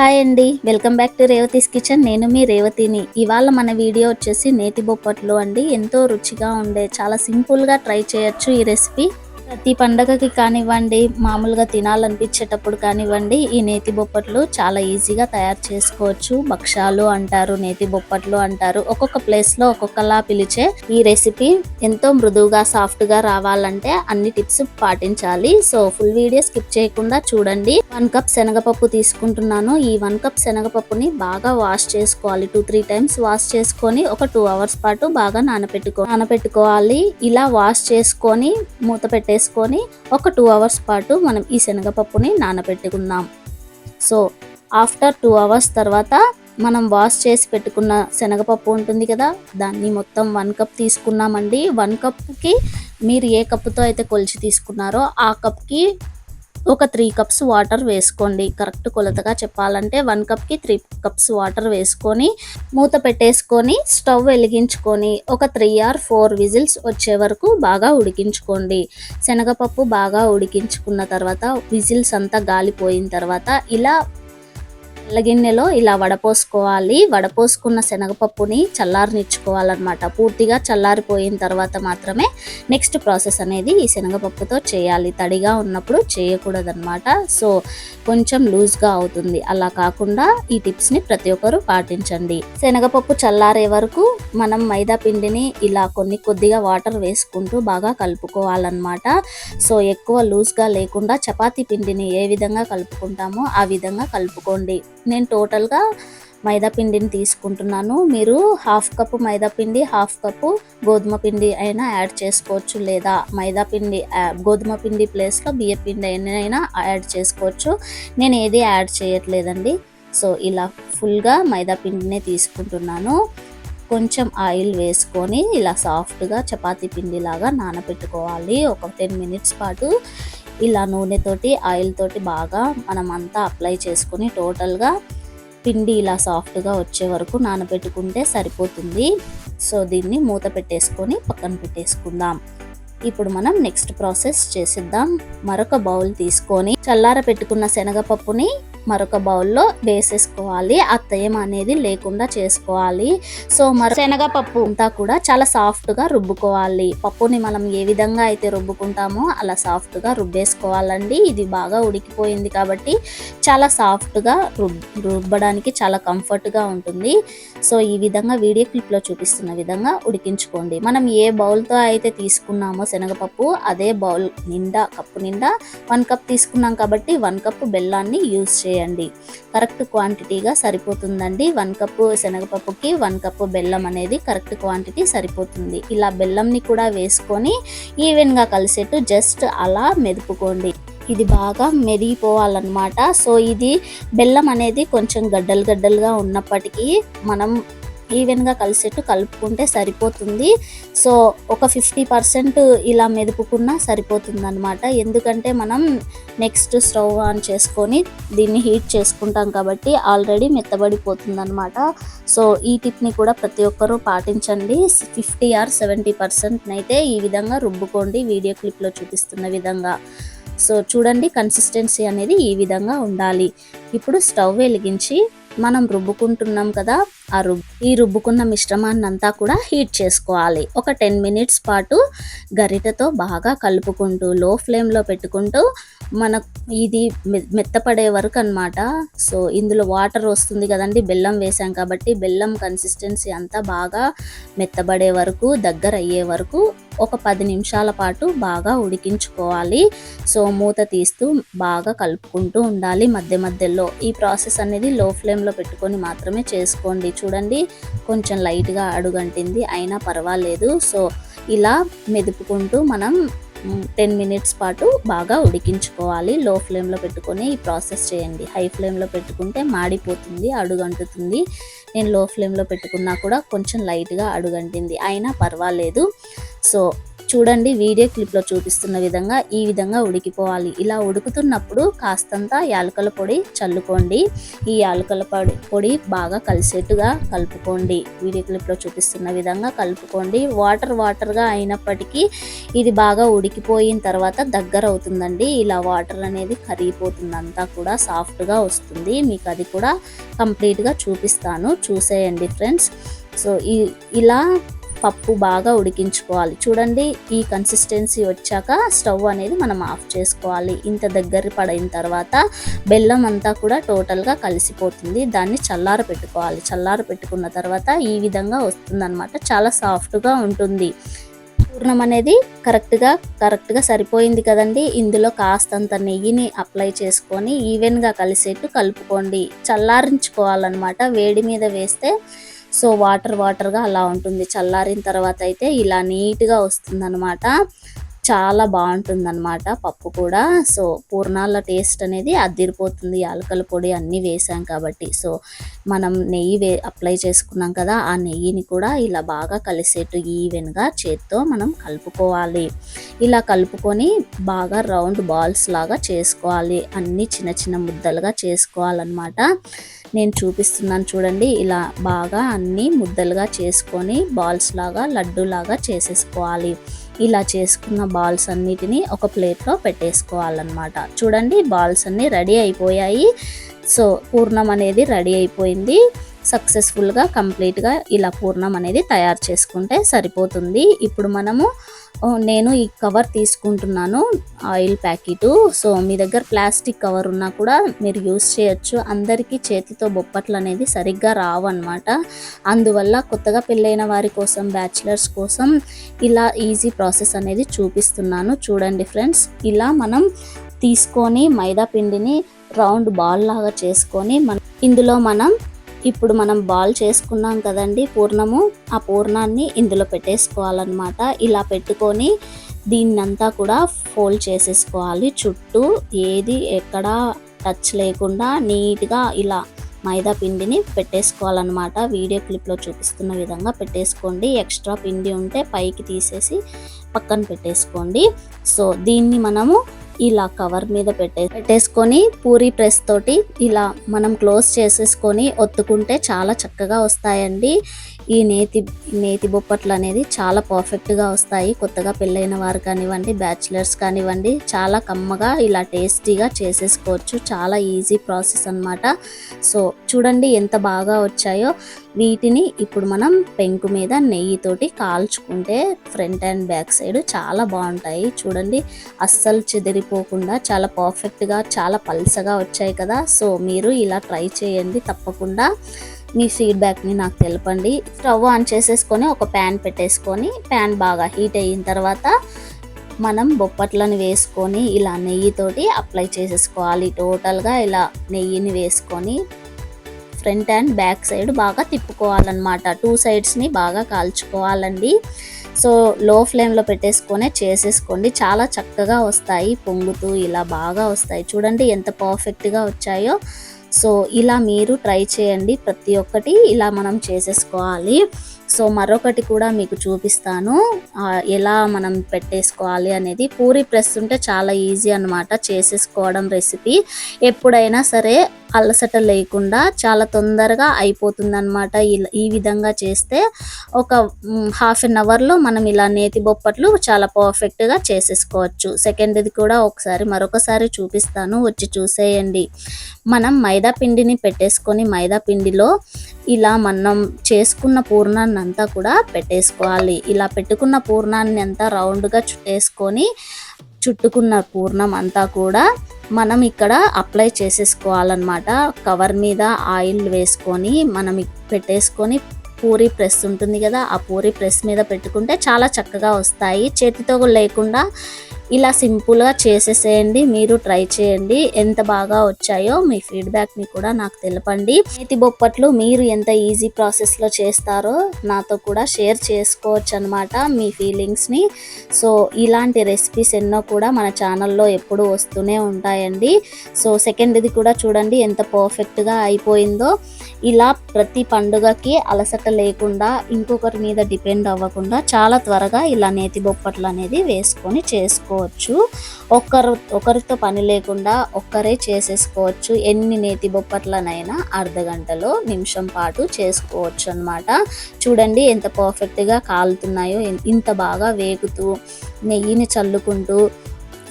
Hi అండి. Welcome back to Revathi's kitchen. నేను మీ రేవతిని. ఇవాళ మన వీడియో వచ్చేసి నేతి బొప్పట్లు అండి. ఎంతో రుచిగా ఉండే చాలా సింపుల్గా ట్రై చేయొచ్చు ఈ రెసిపీ. ప్రతి పండగకి కానివ్వండి మామూలుగా తినాలనిపించేటప్పుడు కానివ్వండి ఈ నేతి బొప్పట్లు చాలా ఈజీగా తయారు చేసుకోవచ్చు. భక్షాలు అంటారు నేతి బొప్పట్లు అంటారు. ఒక్కొక్క ప్లేస్లో ఒక్కొక్కలా పిలిచే ఈ రెసిపీ ఎంతో మృదువుగా సాఫ్ట్గా రావాలంటే అన్ని టిప్స్ పాటించాలి. సో ఫుల్ వీడియో స్కిప్ చేయకుండా చూడండి. వన్ కప్ శనగపప్పు తీసుకుంటున్నాను. ఈ వన్ కప్ శనగపప్పుని బాగా వాష్ చేసుకోవాలి. టూ త్రీ టైమ్స్ వాష్ చేసుకొని ఒక టూ అవర్స్ పాటు బాగా నానపెట్టుకో నానపెట్టుకోవాలి. ఇలా వాష్ చేసుకొని మూత వేసుకొని ఒక టూ అవర్స్ పాటు మనం ఈ శనగపప్పుని నానబెట్టుకుందాం. సో ఆఫ్టర్ టూ అవర్స్ తర్వాత మనం వాష్ చేసి పెట్టుకున్న శనగపప్పు ఉంటుంది కదా దాన్ని మొత్తం వన్ కప్ తీసుకున్నామండి. వన్ కప్కి మీరు ఏ కప్పుతో అయితే కొలిచి తీసుకున్నారో ఆ కప్కి ఒక త్రీ కప్స్ వాటర్ వేసుకోండి. కరెక్ట్ కొలతగా చెప్పాలంటే వన్ కప్కి త్రీ కప్స్ వాటర్ వేసుకొని మూత పెట్టేసుకొని స్టవ్ వెలిగించుకొని ఒక త్రీ ఆర్ ఫోర్ విజిల్స్ వచ్చే వరకు బాగా ఉడికించుకోండి. శనగపప్పు బాగా ఉడికించుకున్న తర్వాత విజిల్స్ అంతా గాలిపోయిన తర్వాత ఇలా గిన్నెలో ఇలా వడపోసుకోవాలి. వడపోసుకున్న శనగపప్పుని చల్లారనిచ్చుకోవాలన్నమాట. పూర్తిగా చల్లారిపోయిన తర్వాత మాత్రమే నెక్స్ట్ ప్రాసెస్ అనేది ఈ శనగపప్పుతో చేయాలి. తడిగా ఉన్నప్పుడు చేయకూడదన్నమాట. సో కొంచెం లూజ్గా అవుతుంది. అలా కాకుండా ఈ టిప్స్ని ప్రతి ఒక్కరూ పాటించండి. శనగపప్పు చల్లారే వరకు మనం మైదా పిండిని ఇలా కొన్ని కొద్దిగా వాటర్ వేసుకుంటూ బాగా కలుపుకోవాలన్నమాట. సో ఎక్కువ లూజ్గా లేకుండా చపాతీ పిండిని ఏ విధంగా కలుపుకుంటామో ఆ విధంగా కలుపుకోండి. నేను టోటల్గా మైదా పిండిని తీసుకుంటున్నాను. మీరు హాఫ్ కప్పు మైదా పిండి హాఫ్ కప్పు గోధుమ పిండి అయినా యాడ్ చేసుకోవచ్చు లేదా మైదా పిండి గోధుమ పిండి ప్లేస్లో బియ్య పిండి అయినా యాడ్ చేసుకోవచ్చు. నేను ఏది యాడ్ చేయట్లేదండి. సో ఇలా ఫుల్గా మైదా పిండినే తీసుకుంటున్నాను. కొంచెం ఆయిల్ వేసుకొని ఇలా సాఫ్ట్గా చపాతీ పిండిలాగా నానబెట్టుకోవాలి ఒక టెన్ మినిట్స్ పాటు ఇలా నూనెతోటి ఆయిల్ తోటి బాగా మనం అంతా అప్లై చేసుకొని టోటల్గా పిండి ఇలా సాఫ్ట్గా వచ్చే వరకు నానబెట్టుకుంటే సరిపోతుంది. సో దీన్ని మూత పెట్టేసుకొని పక్కన పెట్టేసుకుందాం. ఇప్పుడు మనం నెక్స్ట్ ప్రాసెస్ చేసిద్దాం. మరొక బౌల్ తీసుకొని చల్లార పెట్టుకున్న శనగపప్పుని మరొక బౌల్లో వేసేసుకోవాలి. తేమ అనేది లేకుండా చేసుకోవాలి. సో మరొక శనగపప్పు. అంతా కూడా చాలా సాఫ్ట్గా రుబ్బుకోవాలి. పప్పుని మనం ఏ విధంగా అయితే రుబ్బుకుంటామో అలా సాఫ్ట్గా రుబ్బేసుకోవాలండి. ఇది బాగా ఉడికిపోయింది కాబట్టి చాలా సాఫ్ట్గా రుబ్ రుబ్బడానికి చాలా కంఫర్ట్గా ఉంటుంది. సో ఈ విధంగా వీడియో క్లిప్లో చూపిస్తున్న విధంగా ఉడికించుకోండి. మనం ఏ బౌల్తో అయితే తీసుకున్నామో శనగపప్పు అదే బౌల్ నిండా కప్పు నిండా వన్ కప్ తీసుకున్నాం కాబట్టి వన్ కప్ బెల్లాన్ని యూస్ చేయండి. కరెక్ట్ క్వాంటిటీగా సరిపోతుందండి. వన్ కప్పు శనగపప్పుకి వన్ కప్పు బెల్లం అనేది కరెక్ట్ క్వాంటిటీ సరిపోతుంది. ఇలా బెల్లంని కూడా వేసుకొని ఈవెన్గా కలిసేట్టు జస్ట్ అలా మెదుపుకోండి. ఇది బాగా మెదిగిపోవాలన్నమాట. సో ఇది బెల్లం అనేది కొంచెం గడ్డలు గడ్డలుగా ఉన్నప్పటికీ మనం ఈవెన్గా కలిసేట్టు కలుపుకుంటే సరిపోతుంది. సో ఒక ఫిఫ్టీ పర్సెంట్ ఇలా మెదుపుకున్నా సరిపోతుంది అనమాట ఎందుకంటే మనం నెక్స్ట్ స్టవ్ ఆన్ చేసుకొని దీన్ని హీట్ చేసుకుంటాం కాబట్టి ఆల్రెడీ మెత్తబడిపోతుంది అనమాట సో ఈ టిప్ని కూడా ప్రతి ఒక్కరూ పాటించండి. ఫిఫ్టీ ఆర్ సెవెంటీ పర్సెంట్నైతే అయితే ఈ విధంగా రుబ్బుకోండి. వీడియో క్లిప్లో చూపిస్తున్న విధంగా. సో చూడండి కన్సిస్టెన్సీ అనేది ఈ విధంగా ఉండాలి. ఇప్పుడు స్టవ్ వెలిగించి మనం రుబ్బుకుంటున్నాం కదా ఆ రుబ్ ఈ రుబ్బుకున్న మిశ్రమాన్ని అంతా కూడా హీట్ చేసుకోవాలి. ఒక టెన్ మినిట్స్ పాటు గరిటతో బాగా కలుపుకుంటూ లో ఫ్లేమ్లో పెట్టుకుంటూ మన ఇది మెత్తపడే వరకు అన్నమాట. సో ఇందులో వాటర్ వస్తుంది కదండి బెల్లం వేసాం కాబట్టి బెల్లం కన్సిస్టెన్సీ అంతా బాగా మెత్తబడే వరకు దగ్గర అయ్యే వరకు ఒక పది నిమిషాల పాటు బాగా ఉడికించుకోవాలి. సో మూత తీస్తూ బాగా కలుపుకుంటూ ఉండాలి మధ్య మధ్యలో. ఈ ప్రాసెస్ అనేది లో ఫ్లేమ్లో పెట్టుకొని మాత్రమే చేసుకోండి. చూడండి. కొంచెం లైట్గా అడుగంటింది. అయినా పర్వాలేదు. సో ఇలా మెదుపుకుంటూ మనం టెన్ మినిట్స్ పాటు బాగా ఉడికించుకోవాలి. లో ఫ్లేమ్లో పెట్టుకొని ఈ ప్రాసెస్ చేయండి. హై ఫ్లేమ్లో పెట్టుకుంటే మాడిపోతుంది అడుగంటుతుంది. నేను లో ఫ్లేమ్లో పెట్టుకున్నా కూడా కొంచెం లైట్గా అడుగంటింది. అయినా పర్వాలేదు. సో చూడండి వీడియో క్లిప్లో చూపిస్తున్న విధంగా ఈ విధంగా ఉడికిపోవాలి. ఇలా ఉడుకుతున్నప్పుడు కాస్తంత యాలకల పొడి చల్లుకోండి. ఈ యాలకల పొడి పొడి బాగా కలిసేట్టుగా కలుపుకోండి. వీడియో క్లిప్లో చూపిస్తున్న విధంగా కలుపుకోండి. వాటర్ వాటర్గా అయినప్పటికీ ఇది బాగా ఉడికిపోయిన తర్వాత దగ్గర అవుతుందండి. ఇలా వాటర్ అనేది కరిగిపోతుంది. అంతా కూడా సాఫ్ట్గా వస్తుంది. మీకు అది కూడా కంప్లీట్గా చూపిస్తాను. చూసేయండి ఫ్రెండ్స్. సో ఈ ఇలా పప్పు బాగా ఉడికించుకోవాలి. చూడండి ఈ కన్సిస్టెన్సీ వచ్చాక స్టవ్ అనేది మనం ఆఫ్ చేసుకోవాలి. ఇంత దగ్గర పడిన తర్వాత బెల్లం అంతా కూడా టోటల్గా కలిసిపోతుంది. దాన్ని చల్లార పెట్టుకోవాలి. చల్లార పెట్టుకున్న తర్వాత ఈ విధంగా వస్తుందన్నమాట. చాలా సాఫ్ట్గా ఉంటుంది. పూర్ణం అనేది కరెక్ట్గా కరెక్ట్గా సరిపోయింది కదండి. ఇందులో కాస్తంత నెయ్యిని అప్లై చేసుకొని ఈవెన్గా కలిసేట్టు కలుపుకోండి. చల్లారించుకోవాలన్నమాట. వేడి మీద వేస్తే సో వాటర్ వాటర్గా అలా ఉంటుంది. చల్లారిన తర్వాత అయితే ఇలా నీట్గా వస్తుందన్నమాట. చాలా బాగుంటుందన్నమాట పప్పు కూడా. సో పూర్ణాల టేస్ట్ అనేది అదిరిపోతుంది యాలకల పొడి అన్నీ వేసాం కాబట్టి. సో మనం నెయ్యి వే అప్లై చేసుకున్నాం కదా ఆ నెయ్యిని కూడా ఇలా బాగా కలిసేట్టు ఈవెన్గా చేత్తో మనం కలుపుకోవాలి. ఇలా కలుపుకొని బాగా రౌండ్ బాల్స్ లాగా చేసుకోవాలి. అన్నీ చిన్న చిన్న ముద్దలుగా చేసుకోవాలన్నమాట. నేను చూపిస్తున్నాను చూడండి. ఇలా బాగా అన్నీ ముద్దలుగా చేసుకొని బాల్స్ లాగా లడ్డు లాగా చేసేసుకోవాలి. ఇలా చేసుకున్న బాల్స్ అన్నిటిని ఒక ప్లేట్లో పెట్టేసుకోవాలన్నమాట. చూడండి బాల్స్ అన్నీ రెడీ అయిపోయాయి. సో పూర్ణం అనేది రెడీ అయిపోయింది. సక్సెస్ఫుల్గా కంప్లీట్గా ఇలా పూర్ణం అనేది తయారు చేసుకుంటే సరిపోతుంది. ఇప్పుడు మనము నేను ఈ కవర్ తీసుకుంటున్నాను ఆయిల్ ప్యాకెట్. సో మీ దగ్గర ప్లాస్టిక్ కవర్ ఉన్నా కూడా మీరు యూస్ చేయొచ్చు. అందరికీ చేతితో బొప్పట్లు అనేది సరిగ్గా రావు అనమాట అందువల్ల కొత్తగా పెళ్ళైన వారి కోసం బ్యాచిలర్స్ కోసం ఇలా ఈజీ ప్రాసెస్ అనేది చూపిస్తున్నాను. చూడండి ఫ్రెండ్స్ ఇలా మనం తీసుకొని మైదా పిండిని రౌండ్ బాల్ లాగా చేసుకొని మనం ఇందులో మనం ఇప్పుడు మనం బాల్ చేసుకున్నాం కదండి పూర్ణము ఆ పూర్ణాన్ని ఇందులో పెట్టేసుకోవాలన్నమాట. ఇలా పెట్టుకొని దీన్నంతా కూడా ఫోల్డ్ చేసేసుకోవాలి. చుట్టూ ఏది ఎక్కడ టచ్ లేకుండా నీట్గా ఇలా మైదా పిండిని పెట్టేసుకోవాలన్నమాట. వీడియో క్లిప్లో చూపిస్తున్న విధంగా పెట్టేసుకోండి. ఎక్స్ట్రా పిండి ఉంటే పైకి తీసేసి పక్కన పెట్టేసుకోండి. సో దీన్ని మనము ఇలా కవర్ మీద పెట్టే పెట్టేసుకొని పూరి ప్రెస్ తోటి ఇలా మనం క్లోజ్ చేసేసుకొని ఒత్తుకుంటే చాలా చక్కగా వస్తాయండి. ఈ నేతి నేతి బొప్పట్లు అనేది చాలా పర్ఫెక్ట్గా వస్తాయి. కొత్తగా పెళ్ళైన వారు కానివ్వండి బ్యాచిలర్స్ కానివ్వండి చాలా కమ్మగా ఇలా టేస్టీగా చేసేసుకోవచ్చు. చాలా ఈజీ ప్రాసెస్ అనమాట సో చూడండి ఎంత బాగా వచ్చాయో. వీటిని ఇప్పుడు మనం పెంకు మీద నెయ్యితోటి కాల్చుకుంటే ఫ్రంట్ అండ్ బ్యాక్ సైడ్ చాలా బాగుంటాయి. చూడండి అస్సలు చెదిరిపోకుండా చాలా పర్ఫెక్ట్గా చాలా పల్సగా వచ్చాయి కదా. సో మీరు ఇలా ట్రై చేయండి తప్పకుండా. మీ ఫీడ్బ్యాక్ని నాకు తెలపండి. స్టవ్ ఆన్ చేసేసుకొని ఒక ప్యాన్ పెట్టేసుకొని ప్యాన్ బాగా హీట్ అయిన తర్వాత మనం బొప్పట్లను వేసుకొని ఇలా నెయ్యితోటి అప్లై చేసేసుకోవాలి. టోటల్గా ఇలా నెయ్యిని వేసుకొని ఫ్రంట్ అండ్ బ్యాక్ సైడ్ బాగా తిప్పుకోవాలన్నమాట. టూ సైడ్స్ని బాగా కాల్చుకోవాలండి. సో లో ఫ్లేమ్లో పెట్టేసుకొని చేసేసుకోండి. చాలా చక్కగా వస్తాయి. పొంగుతూ ఇలా బాగా వస్తాయి. చూడండి ఎంత పర్ఫెక్ట్గా వచ్చాయో. సో ఇలా మీరు ట్రై చేయండి ప్రతి ఒక్కటి ఇలా మనం చేసేసుకోవాలి. సో మరొకటి కూడా మీకు చూపిస్తాను. ఎలా మనం పెట్టేసుకోవాలి అనేది. పూరి ప్రెస్ ఉంటే చాలా ఈజీ అనమాట చేసేసుకోవడం రెసిపీ. ఎప్పుడైనా సరే అలసట లేకుండా చాలా తొందరగా అయిపోతుంది అనమాట ఈ విధంగా చేస్తే ఒక హాఫ్ అన్ అవర్లో మనం ఇలా నేతి బొప్పట్లు చాలా పర్ఫెక్ట్గా చేసేసుకోవచ్చు. సెకండ్ది కూడా ఒకసారి మరొకసారి చూపిస్తాను వచ్చి చూసేయండి. మనం మైదా పిండిని పెట్టేసుకొని మైదా పిండిలో ఇలా మనం చేసుకున్న పూర్ణాన్ని అంతా కూడా పెట్టేసుకోవాలి. ఇలా పెట్టుకున్న పూర్ణాన్ని అంతా రౌండ్గా చుట్టేసుకొని చుట్టుకున్న పూర్ణం అంతా కూడా మనం ఇక్కడ అప్లై చేసేసుకోవాలన్నమాట. కవర్ మీద ఆయిల్ వేసుకొని మనం పెట్టేసుకొని పూరి ప్రెస్ ఉంటుంది కదా ఆ పూరి ప్రెస్ మీద పెట్టుకుంటే చాలా చక్కగా వస్తాయి. చేతితో లేకుండా ఇలా సింపుల్గా చేసేసేయండి మీరు ట్రై చేయండి. ఎంత బాగా వచ్చాయో మీ ఫీడ్బ్యాక్ని కూడా నాకు తెలపండి. నేతి బొప్పట్లు మీరు ఎంత ఈజీ ప్రాసెస్లో చేస్తారో నాతో కూడా షేర్ చేసుకోవచ్చు అనమాట మీ ఫీలింగ్స్ని సో ఇలాంటి రెసిపీస్ ఎన్నో కూడా మన ఛానల్లో ఎప్పుడు వస్తూనే ఉంటాయండి. సో సెకండ్ది కూడా చూడండి ఎంత పర్ఫెక్ట్గా అయిపోయిందో. ఇలా ప్రతి పండుగకి అలసట లేకుండా ఇంకొకరి మీద డిపెండ్ అవ్వకుండా చాలా త్వరగా ఇలా నేతి బొప్పట్లు అనేది వేసుకొని చేసుకోవచ్చు. ఒకరు ఒకరితో పని లేకుండా ఒక్కరే చేసేసుకోవచ్చు. ఎన్ని నేతి బొప్పట్లనైనా అర్ధ గంటలో నిమిషం పాటు చేసుకోవచ్చు అన్నమాట. చూడండి ఎంత పర్ఫెక్ట్గా కాలుతున్నాయో ఇంత బాగా వేగుతూ నెయ్యిని చల్లుకుంటూ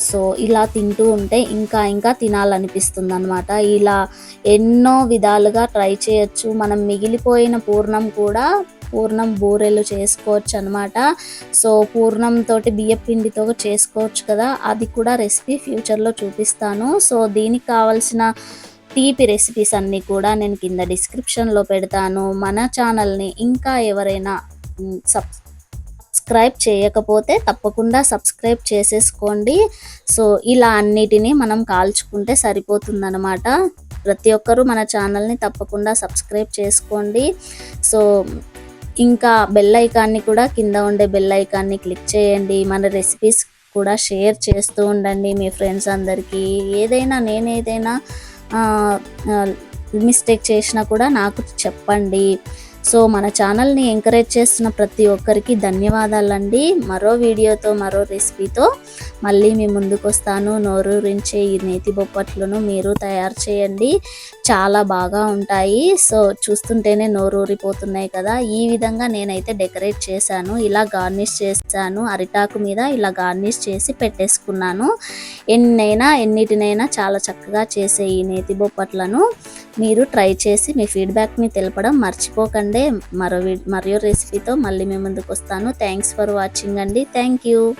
సో ఇలా తింటూ ఉంటే ఇంకా ఇంకా తినాలనిపిస్తుంది అనమాట ఇలా ఎన్నో విధాలుగా ట్రై చేయొచ్చు. మనం మిగిలిపోయిన పూర్ణం కూడా పూర్ణం బూరెలు చేసుకోవచ్చు అనమాట సో పూర్ణం తోటి బియ్యం పిండితో చేసుకోవచ్చు కదా. అది కూడా రెసిపీ ఫ్యూచర్లో చూపిస్తాను. సో దీనికి కావాల్సిన తీపి రెసిపీస్ అన్నీ కూడా నేను కింద డిస్క్రిప్షన్లో పెడతాను. మన ఛానల్ని ఇంకా ఎవరైనా సబ్ సబ్స్క్రైబ్ చేయకపోతే తప్పకుండా సబ్స్క్రైబ్ చేసేసుకోండి. సో ఇలా అన్నిటినీ మనం కాల్చుకుంటే సరిపోతుందన్నమాట. ప్రతి ఒక్కరూ మన ఛానల్ని తప్పకుండా సబ్స్క్రైబ్ చేసుకోండి. సో ఇంకా బెల్ ఐకాన్ని కూడా కింద ఉండే బెల్ ఐకాన్ని క్లిక్ చేయండి. మన రెసిపీస్ కూడా షేర్ చేస్తూ ఉండండి మీ ఫ్రెండ్స్ అందరికీ. ఏదైనా నేను ఏదైనా మిస్టేక్ చేసినా కూడా నాకు చెప్పండి. సో మన ఛానల్ని ఎంకరేజ్ చేస్తున్న ప్రతి ఒక్కరికి ధన్యవాదాలండి. మరో వీడియోతో మరో రెసిపీతో మళ్ళీ మీ ముందుకు వస్తాను నోరూరించే ఈ నేతి బొప్పట్లను మీరు తయారు చేయండి. చాలా బాగా ఉంటాయి. సో చూస్తుంటేనే నోరూరిపోతున్నాయి కదా. ఈ విధంగా నేనైతే డెకరేట్ చేశాను. ఇలా గార్నిష్ చేశాను. అరిటాకు మీద ఇలా గార్నిష్ చేసి పెట్టేసుకున్నాను. ఎన్నైనా ఎన్నిటినైనా చాలా చక్కగా చేసే ఈ నేతి బొప్పట్లను మీరు ట్రై చేసి మీ ఫీడ్బ్యాక్ని తెలపడం మర్చిపోకండి. మరో మరో రెసిపీతో మళ్ళీ మీ ముందుకు వస్తాను థ్యాంక్స్ ఫర్ వాచింగ్ అండి. Thank you.